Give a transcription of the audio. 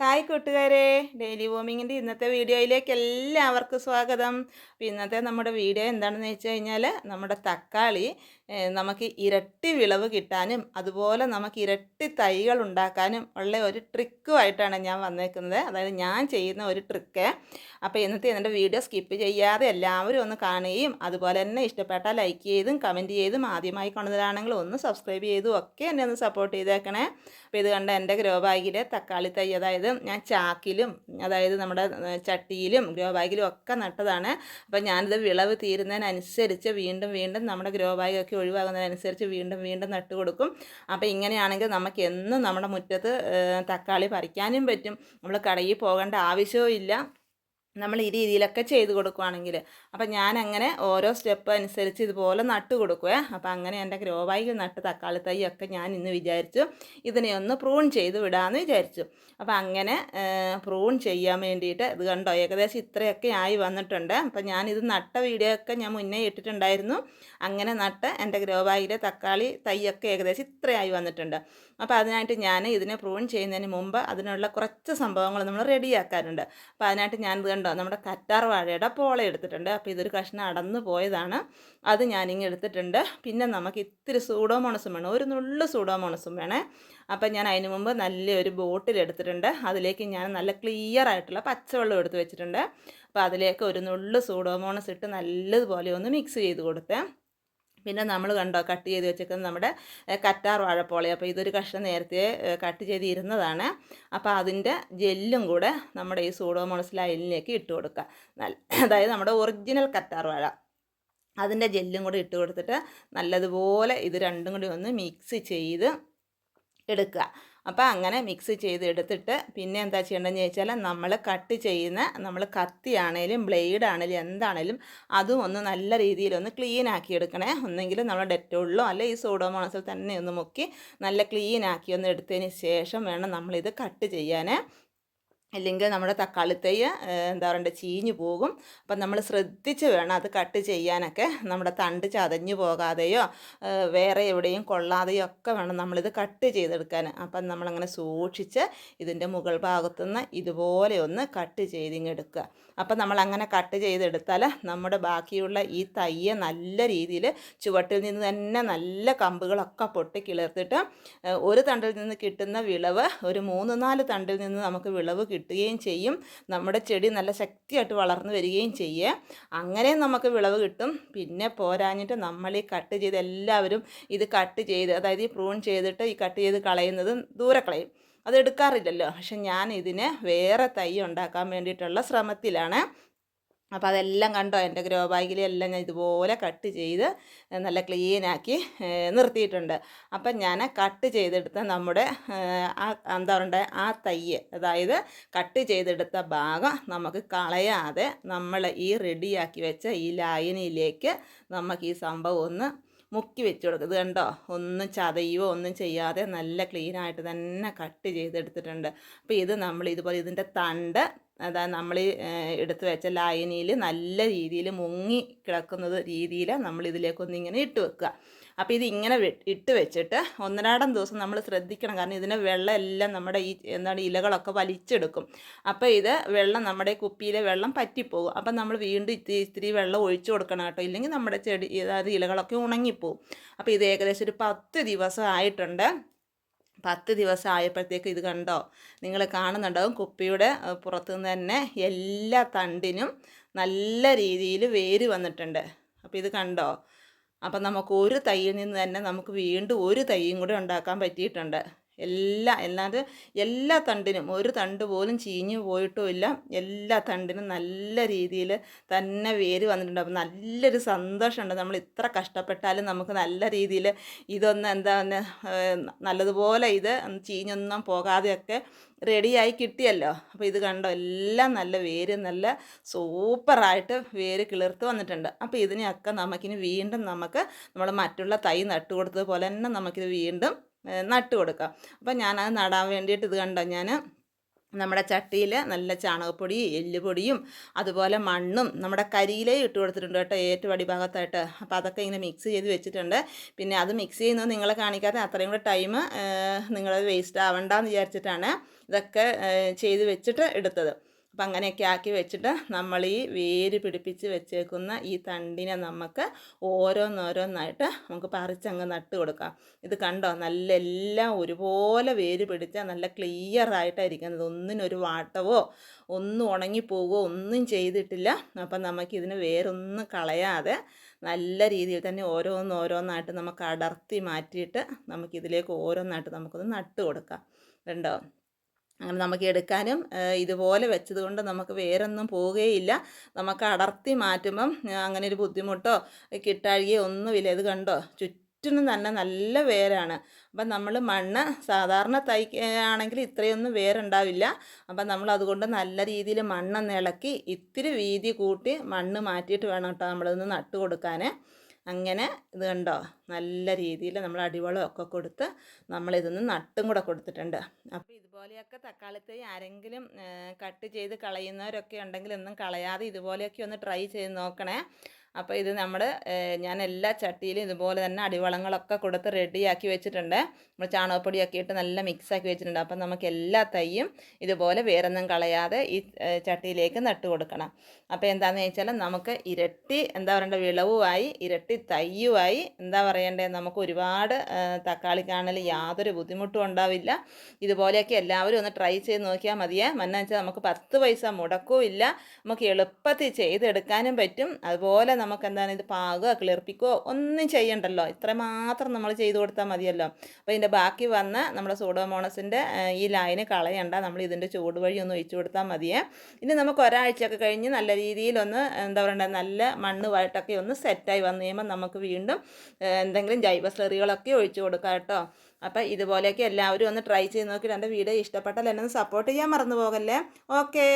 Hi കൂട്ടുകാരെ. Daily വോമിങ്ങിന്റെ ഇന്നത്തെ വീഡിയോയിലേക്ക് എല്ലാവർക്കും സ്വാഗതം. ഇന്നത്തെ നമ്മുടെ വീഡിയോ എന്താണെന്ന് വെച്ച് കഴിഞ്ഞാൽ നമ്മുടെ തക്കാളി നമുക്ക് ഇരട്ടി വിളവ് കിട്ടാനും അതുപോലെ നമുക്ക് ഇരട്ടി തൈകൾ ഉണ്ടാക്കാനും ഉള്ള ഒരു ട്രിക്കുമായിട്ടാണ് ഞാൻ വന്നേക്കുന്നത്. അതായത് ഞാൻ ചെയ്യുന്ന ഒരു ട്രിക്ക്. അപ്പോൾ ഇന്നത്തെ എന്റെ വീഡിയോ സ്കിപ്പ് ചെയ്യാതെ എല്ലാവരും ഒന്ന് കാണുകയും അതുപോലെ തന്നെ ഇഷ്ടപ്പെട്ടാൽ ലൈക്ക് ചെയ്തും കമന്റ് ചെയ്തും ആദ്യമായി കാണുന്നവരാണെങ്കിൽ ഒന്ന് സബ്സ്ക്രൈബ് ചെയ്തും ഒക്കെ എന്നെ ഒന്ന് സപ്പോർട്ട് ചെയ്തേക്കണേ. അപ്പോൾ ഇത് കണ്ട എന്റെ ഗ്രോ ബാഗിലെ തക്കാളി തൈ അതായത് ഞാൻ ചാക്കിലും അതായത് നമ്മുടെ ചട്ടിയിലും ഗ്രോ ബാഗിലും ഒക്കെ നട്ടതാണ്. അപ്പോൾ ഞാനിത് വിളവ് തീരുന്നതിനനുസരിച്ച് വീണ്ടും വീണ്ടും നമ്മുടെ ഗ്രോ ബാഗൊക്കെ ഒഴിവാകുന്നതിനനുസരിച്ച് വീണ്ടും വീണ്ടും നട്ട് കൊടുക്കും. അപ്പോൾ ഇങ്ങനെയാണെങ്കിൽ നമുക്ക് എന്നും നമ്മുടെ മുറ്റത്ത് തക്കാളി പറിക്കാനും പറ്റും. നമ്മൾ കടയിൽ പോകേണ്ട ആവശ്യവും ഇല്ല. നമ്മൾ ഈ രീതിയിലൊക്കെ ചെയ്ത് കൊടുക്കുവാണെങ്കിൽ അപ്പം ഞാൻ അങ്ങനെ ഓരോ സ്റ്റെപ്പ് അനുസരിച്ച് ഇതുപോലെ നട്ട് കൊടുക്കുവേ. അപ്പം അങ്ങനെ എന്റെ ഗ്രോ ബാഗിൽ നട്ട് തക്കാളി തൈ ഒക്കെ ഞാൻ ഇന്ന് വിചാരിച്ചു ഇതിനെ ഒന്ന് പ്രൂൺ ചെയ്ത് വിടാമെന്ന് വിചാരിച്ചു. അപ്പം അങ്ങനെ പ്രൂൺ ചെയ്യാൻ വേണ്ടിയിട്ട് ഇത് കണ്ടോ? ഏകദേശം ഇത്രയൊക്കെ ആയി വന്നിട്ടുണ്ട്. അപ്പം ഇത് നട്ട വീഡിയോ ഒക്കെ ഞാൻ മുന്നേ ഇട്ടിട്ടുണ്ടായിരുന്നു. അങ്ങനെ നട്ട് എന്റെ ഗ്രോ ബാഗിലെ തക്കാളി തൈയൊക്കെ ഏകദേശം ഇത്രയായി വന്നിട്ടുണ്ട്. അപ്പോൾ അതിനായിട്ട് ഞാൻ ഇതിനെ പ്രൂൺ ചെയ്യുന്നതിന് മുമ്പ് അതിനുള്ള കുറച്ച് സംഭവങ്ങൾ നമ്മൾ റെഡിയാക്കാറുണ്ട്. അപ്പോൾ അതിനായിട്ട് ഞാനിത് ഇത് കണ്ടോ? നമ്മുടെ കറ്റാർ വാഴയുടെ പോള എടുത്തിട്ടുണ്ട്. അപ്പോൾ ഇതൊരു കഷ്ണം അടന്നു പോയതാണ്. അത് ഞാനിങ്ങ് എടുത്തിട്ടുണ്ട്. പിന്നെ നമുക്ക് ഇത്തിരി സൂഡോമോണസും വേണം. ഒരു നുള്ളു സൂഡോമോണസും വേണേ. അപ്പം ഞാൻ അതിന് മുമ്പ് നല്ലൊരു ബോട്ടിൽ എടുത്തിട്ടുണ്ട്. അതിലേക്ക് ഞാൻ നല്ല ക്ലിയർ ആയിട്ടുള്ള പച്ചവെള്ളം എടുത്ത് വെച്ചിട്ടുണ്ട്. അപ്പോൾ അതിലേക്ക് ഒരു നുള്ളു സൂഡോമോണസ് ഇട്ട് നല്ലതുപോലെ ഒന്ന് മിക്സ് ചെയ്ത് കൊടുത്തേ. പിന്നെ നമ്മൾ കണ്ടോ കട്ട് ചെയ്ത് വെച്ചേക്കുന്നത് നമ്മുടെ കറ്റാർ വാഴപ്പോളി അപ്പോൾ ഇതൊരു കഷ്ണം നേരത്തെ കട്ട് ചെയ്തിരുന്നതാണ്. അപ്പോൾ അതിന്റെ ജെല്ലും കൂടെ നമ്മുടെ ഈ സൂഡോമോണസ് ലൈനിലേക്ക് ഇട്ട് കൊടുക്കുക. അതായത് നമ്മുടെ ഒറിജിനൽ കറ്റാർ വാഴ. അതിന്റെ ജെല്ലും കൂടെ ഇട്ട് കൊടുത്തിട്ട് നല്ലതുപോലെ ഇത് രണ്ടും കൂടി ഒന്ന് മിക്സ് ചെയ്ത് എടുക്കുക. അപ്പോൾ അങ്ങനെ മിക്സ് ചെയ്ത് എടുത്തിട്ട് പിന്നെ എന്താ ചെയ്യേണ്ടതെന്ന് ചോദിച്ചാൽ നമ്മൾ കട്ട് ചെയ്യുന്ന നമ്മൾ കത്തിയാണേലും ബ്ലേഡ് ആണേലും എന്താണേലും അതും ഒന്ന് നല്ല രീതിയിൽ ഒന്ന് ക്ലീൻ ആക്കി എടുക്കണേ. ഒന്നെങ്കിൽ നമ്മൾ ഡെറ്റോളിലോ അല്ലെ ഈ സോഡോമോണസിൽ തന്നെ ഒന്ന് മുക്കി നല്ല ക്ലീൻ ആക്കി ഒന്ന് എടുത്തതിന് ശേഷം വേണം നമ്മളിത് കട്ട് ചെയ്യാൻ അല്ലെങ്കിൽ നമ്മുടെ തക്കാളി എന്താ പറയണ്ടേ ചീഞ്ഞു പോകും. അപ്പം നമ്മൾ ശ്രദ്ധിച്ച് വേണം അത് കട്ട് ചെയ്യാനൊക്കെ. നമ്മുടെ തണ്ട് ചതഞ്ഞു പോകാതെയോ വേറെ എവിടെയും കൊള്ളാതെയോ ഒക്കെ വേണം നമ്മളിത് കട്ട് ചെയ്തെടുക്കാൻ. അപ്പം നമ്മളങ്ങനെ സൂക്ഷിച്ച് ഇതിന്റെ മുകൾ ഭാഗത്തുനിന്ന് ഇതുപോലെ ഒന്ന് കട്ട് ചെയ്തിങ്ങെടുക്കുക അപ്പം നമ്മളങ്ങനെ കട്ട് ചെയ്തെടുത്താൽ നമ്മുടെ ബാക്കിയുള്ള ഈ തയ്യ നല്ല രീതിയിൽ ചുവട്ടിൽ നിന്ന് തന്നെ നല്ല കമ്പുകളൊക്കെ പൊട്ടി കിളിർത്തിട്ട് ഒരു തണ്ടിൽ നിന്ന് കിട്ടുന്ന വിളവ് ഒരു മൂന്ന് നാല് തണ്ടിൽ നിന്ന് നമുക്ക് വിളവ് കിട്ടുകയും ചെയ്യും. നമ്മുടെ ചെടി നല്ല ശക്തിയായിട്ട് വളർന്നു വരികയും ചെയ്യുക അങ്ങനെ നമുക്ക് വിളവ് കിട്ടും. പിന്നെ പോരാഞ്ഞിട്ട് നമ്മൾ ഈ കട്ട് ചെയ്ത് എല്ലാവരും ഇത് കട്ട് ചെയ്ത് അതായത് ഈ പ്രൂൺ ചെയ്തിട്ട് ഈ കട്ട് ചെയ്ത് കളയുന്നത് ദൂരെ കളയും. അത് എടുക്കാറില്ലല്ലോ. പക്ഷെ ഞാൻ ഇതിനെ വേറെ തൈ ഉണ്ടാക്കാൻ വേണ്ടിയിട്ടുള്ള ശ്രമത്തിലാണ്. അപ്പോൾ അതെല്ലാം കണ്ടോ? എന്റെ ഗ്രോ ബാഗിലെല്ലാം ഞാൻ ഇതുപോലെ കട്ട് ചെയ്ത് നല്ല ക്ലീനാക്കി നിർത്തിയിട്ടുണ്ട്. അപ്പം ഞാൻ കട്ട് ചെയ്തെടുത്ത നമ്മുടെ ആ എന്താ പറയണ്ടേ ആ തയ്യ് അതായത് കട്ട് ചെയ്തെടുത്ത ഭാഗം നമുക്ക് കളയാതെ നമ്മൾ ഈ റെഡിയാക്കി വെച്ച ഈ ലായനിയിലേക്ക് നമുക്ക് ഈ സംഭവം ഒന്ന് മുക്കി വെച്ച് കൊടുക്കും. ഇത് കണ്ടോ? ഒന്നും ചതയോ ഒന്നും ചെയ്യാതെ നല്ല ക്ലീനായിട്ട് തന്നെ കട്ട് ചെയ്തെടുത്തിട്ടുണ്ട്. അപ്പോൾ ഇത് നമ്മൾ ഇതുപോലെ ഇതിന്റെ തണ്ട് അതായത് നമ്മൾ എടുത്ത് വെച്ച ലായനിയിൽ നല്ല രീതിയിൽ മുങ്ങി കിടക്കുന്നത് രീതിയിൽ നമ്മൾ ഇതിലേക്കൊന്ന് ഇങ്ങനെ ഇട്ട് വെക്കുക. അപ്പോൾ ഇത് ഇങ്ങനെ ഇട്ട് വെച്ചിട്ട് ഒന്നരാടം ദിവസം നമ്മൾ ശ്രദ്ധിക്കണം. കാരണം ഇതിനെ വെള്ളം എല്ലാം നമ്മുടെ ഈ എന്താണ് ഇലകളൊക്കെ വലിച്ചെടുക്കും. അപ്പോൾ ഇത് വെള്ളം നമ്മുടെ കുപ്പിയിലെ വെള്ളം പറ്റിപ്പോകും. അപ്പം നമ്മൾ വീണ്ടും ഇത്തിരി ഇത്തിരി വെള്ളം ഒഴിച്ചു കൊടുക്കണം കേട്ടോ. ഇല്ലെങ്കിൽ നമ്മുടെ ചെടി അതായത് ഇലകളൊക്കെ ഉണങ്ങിപ്പോവും അപ്പോൾ ഇത് ഏകദേശം ഒരു പത്ത് ദിവസം ആയിട്ടുണ്ട്. പത്ത് ദിവസം ആയപ്പോഴത്തേക്ക് ഇത് കണ്ടോ? നിങ്ങൾ കാണുന്നുണ്ടാവും കുപ്പിയുടെ പുറത്തു നിന്ന് തന്നെ എല്ലാ തണ്ടിനും നല്ല രീതിയിൽ വേര് വന്നിട്ടുണ്ട്. അപ്പോൾ ഇത് കണ്ടോ? അപ്പം നമുക്ക് ഒരു തൈയിൽ നിന്ന് തന്നെ നമുക്ക് വീണ്ടും ഒരു തൈയും കൂടെ ഉണ്ടാക്കാൻ പറ്റിയിട്ടുണ്ട്. എല്ലാ അല്ലാതെ എല്ലാ തണ്ടിനും ഒരു തണ്ട് പോലും ചീഞ്ഞു പോയിട്ടുമില്ല എല്ലാ തണ്ടിനും നല്ല രീതിയിൽ തന്നെ വേര് വന്നിട്ടുണ്ട്. അപ്പം നല്ലൊരു സന്തോഷമുണ്ട്. നമ്മൾ ഇത്ര കഷ്ടപ്പെട്ടാലും നമുക്ക് നല്ല രീതിയിൽ ഇതൊന്ന് എന്താ നല്ലതുപോലെ ഇത് ചീഞ്ഞൊന്നും പോകാതെയൊക്കെ റെഡിയായി കിട്ടിയല്ലോ. അപ്പോൾ ഇത് കണ്ടോ എല്ലാം നല്ല വേര് നല്ല സൂപ്പറായിട്ട് വേര് കിളിർത്ത് വന്നിട്ടുണ്ട്. അപ്പോൾ ഇതിനെയൊക്കെ നമുക്കിനി വീണ്ടും നമുക്ക് നമ്മൾ മറ്റുള്ള തൈ നട്ടുകൊടുത്തതുപോലെ തന്നെ നമുക്കിത് വീണ്ടും നട്ട് കൊടുക്കാം. അപ്പം ഞാനത് നടാൻ വേണ്ടിയിട്ട് ഇത് കണ്ടോ? ഞാൻ നമ്മുടെ ചട്ടിയിൽ നല്ല ചാണകപ്പൊടി എല്ലുപൊടിയും അതുപോലെ മണ്ണും നമ്മുടെ കരിയിലയും ഇട്ട് കൊടുത്തിട്ടുണ്ട് കേട്ടോ ഏറ്റവും അടിഭാഗത്തായിട്ട്. അപ്പോൾ അതൊക്കെ ഇങ്ങനെ മിക്സ് ചെയ്ത് വെച്ചിട്ടുണ്ട്. പിന്നെ അത് മിക്സ് ചെയ്യുന്നത് നിങ്ങളെ കാണിക്കാതെ അത്രയും കൂടെ ടൈം നിങ്ങൾ വേസ്റ്റ് ആവണ്ടെന്ന് വിചാരിച്ചിട്ടാണ് ഇതൊക്കെ ചെയ്ത് വെച്ചിട്ട് എടുത്തത്. അപ്പം അങ്ങനെയൊക്കെ ആക്കി വെച്ചിട്ട് നമ്മൾ ഈ വേര് പിടിപ്പിച്ച് വെച്ചേക്കുന്ന ഈ തണ്ടിനെ നമുക്ക് ഓരോന്നോരോന്നായിട്ട് നമുക്ക് പറിച്ചങ്ങ് നട്ട് കൊടുക്കാം. ഇത് കണ്ടോ? നല്ല എല്ലാം ഒരുപോലെ വേര് പിടിച്ച നല്ല ക്ലിയർ ആയിട്ടായിരിക്കുന്നത് ഒന്നിനൊരു വാട്ടവോ ഒന്നും ഉണങ്ങിപ്പോവുകയോ ഒന്നും ചെയ്തിട്ടില്ല. അപ്പം നമുക്കിതിന് വേറൊന്നും കളയാതെ നല്ല രീതിയിൽ തന്നെ ഓരോന്നോരോന്നായിട്ട് നമുക്ക് അടർത്തി മാറ്റിയിട്ട് നമുക്കിതിലേക്ക് ഓരോന്നായിട്ട് നമുക്കൊന്ന് നട്ട് കൊടുക്കാം. കണ്ടോ? അങ്ങനെ നമുക്ക് എടുക്കാനും ഇതുപോലെ വെച്ചത് കൊണ്ട് നമുക്ക് വേറൊന്നും പോവുകയില്ല. നമുക്ക് അടർത്തി മാറ്റുമ്പം അങ്ങനെ ഒരു ബുദ്ധിമുട്ടോ കിട്ടാഴികയോ ഒന്നുമില്ല. ഇത് കണ്ടോ? ചുറ്റിനും തന്നെ നല്ല വേരാണ്. അപ്പം നമ്മൾ മണ്ണ് സാധാരണ തൈക്കാണെങ്കിൽ ഇത്രയൊന്നും വേരുണ്ടാവില്ല. അപ്പം നമ്മൾ അതുകൊണ്ട് നല്ല രീതിയിൽ മണ്ണ് ഇളക്കി ഇത്തിരി വീതി കൂട്ടി മണ്ണ് മാറ്റിയിട്ട് വേണം കേട്ടോ നമ്മളിതൊന്ന് നട്ട് കൊടുക്കാൻ അങ്ങനെ ഇത് കണ്ടോ? നല്ല രീതിയിൽ നമ്മൾ അടിവളമൊക്കെ കൊടുത്ത് നമ്മളിതൊന്ന് നട്ടും കൂടെ കൊടുത്തിട്ടുണ്ട്. അപ്പോൾ ഇതുപോലെയൊക്കെ തക്കാളി തൈ ആരെങ്കിലും കട്ട് ചെയ്ത് കളയുന്നവരൊക്കെ ഉണ്ടെങ്കിൽ ഒന്നും കളയാതെ ഇതുപോലെയൊക്കെ ഒന്ന് ട്രൈ ചെയ്ത് നോക്കണേ. അപ്പോൾ ഇത് നമ്മൾ ഞാൻ എല്ലാ ചട്ടിയിലും ഇതുപോലെ തന്നെ അടിവളങ്ങളൊക്കെ കൊടുത്ത് റെഡിയാക്കി വെച്ചിട്ടുണ്ട്. നമ്മൾ ചാണകപ്പൊടിയൊക്കെ ഇട്ട് നല്ല മിക്സാക്കി വെച്ചിട്ടുണ്ട്. അപ്പം നമുക്ക് എല്ലാ തൈയും ഇതുപോലെ വേറൊന്നും കളയാതെ ഈ ചട്ടിയിലേക്ക് നട്ട് കൊടുക്കണം. അപ്പോൾ എന്താണെന്ന് വെച്ചാൽ നമുക്ക് ഇരട്ടി എന്താ പറയണ്ടേ വിളവുമായി ഇരട്ടി തയ്യുമായി എന്താ പറയേണ്ടത് നമുക്ക് ഒരുപാട് തക്കാളി തക്കാളിക്കാണെങ്കിൽ യാതൊരു ബുദ്ധിമുട്ടും ഉണ്ടാവില്ല. ഇതുപോലെയൊക്കെ എല്ലാവരും ഒന്ന് ട്രൈ ചെയ്ത് നോക്കിയാൽ മതിയേ. മഎന്നാ വെച്ചാൽ നമുക്ക് പത്ത് പൈസ മുടക്കവും ഇല്ല. നമുക്ക് എളുപ്പത്തിൽ ചെയ്തെടുക്കാനും പറ്റും. അതുപോലെ നമുക്ക് എന്താണ് ഇത് പാകുക കിളിർപ്പിക്കുകയോ ഒന്നും ചെയ്യണ്ടല്ലോ. ഇത്ര മാത്രം നമ്മൾ ചെയ്ത് കൊടുത്താൽ മതിയല്ലോ. അപ്പോൾ ഇതിന്റെ ബാക്കി വന്ന നമ്മുടെ സൂഡോമോണസിന്റെ ഈ ലൈന് കളയണ്ട. നമ്മൾ ഇതിന്റെ ചൂട് വഴി ഒന്ന് ഒഴിച്ചു കൊടുത്താൽ മതിയേ. ഇനി നമുക്ക് ഒരാഴ്ചയൊക്കെ കഴിഞ്ഞ് നല്ല രീതിയിലൊന്ന് എന്താ പറയണ്ടത് നല്ല മണ്ണുമായിട്ടൊക്കെ ഒന്ന് സെറ്റായി വന്നു കഴിയുമ്പോൾ നമുക്ക് വീണ്ടും എന്തെങ്കിലും ജൈവ സ്ലറികളൊക്കെ ഒഴിച്ചു കൊടുക്കാം കേട്ടോ. അപ്പോൾ ഇതുപോലെയൊക്കെ എല്ലാവരും ഒന്ന് ട്രൈ ചെയ്ത് നോക്കിയിട്ട് എന്റെ വീഡിയോ ഇഷ്ടപ്പെട്ടാൽ എന്നെ സപ്പോർട്ട് ചെയ്യാൻ മറന്നു പോകല്ലേ. ഓക്കേ